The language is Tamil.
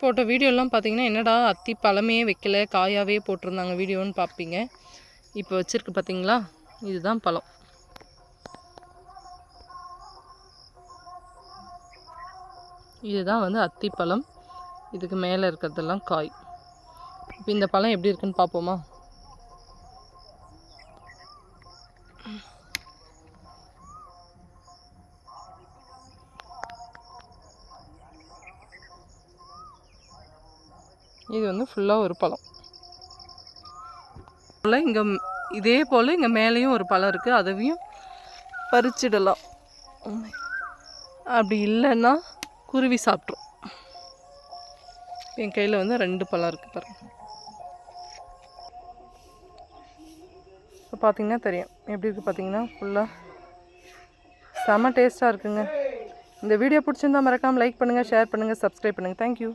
போட்ட வீடியோலாம் பார்த்தீங்கன்னா என்னடா அத்தி பழமே வைக்கல காயாகவே போட்டிருந்தாங்க வீடியோன்னு பார்ப்பீங்க. இப்போ வச்சுருக்கு பார்த்தீங்களா? இதுதான் பழம். இதுதான் வந்து அத்திப்பழம் இதுக்கு மேலே இருக்கிறதெல்லாம் காய். இப்போ இந்த பழம் எப்படி இருக்குன்னு பார்ப்போமா? இது வந்து ஃபுல்லாக ஒரு பழம். போல் இங்கே இதே போல் இங்கே மேலேயும் ஒரு பழம் இருக்குது அதையும் பறிச்சிடலாம். அப்படி இல்லைன்னா குருவி சாப்பிட்ரும். என் கையில் வந்து ரெண்டு பழம் இருக்குது பாருங்க. இப்போ பார்த்தீங்கன்னா தெரியும். எப்படி இருக்குது பார்த்தீங்கன்னா ஃபுல்லாக செம்ம டேஸ்ட்டாக இருக்குங்க. இந்த வீடியோ பிடிச்சிருந்தா மறக்காமல் லைக் பண்ணுங்கள் ஷேர் பண்ணுங்கள் சப்ஸ்கிரைப் பண்ணுங்கள் தேங்க்யூ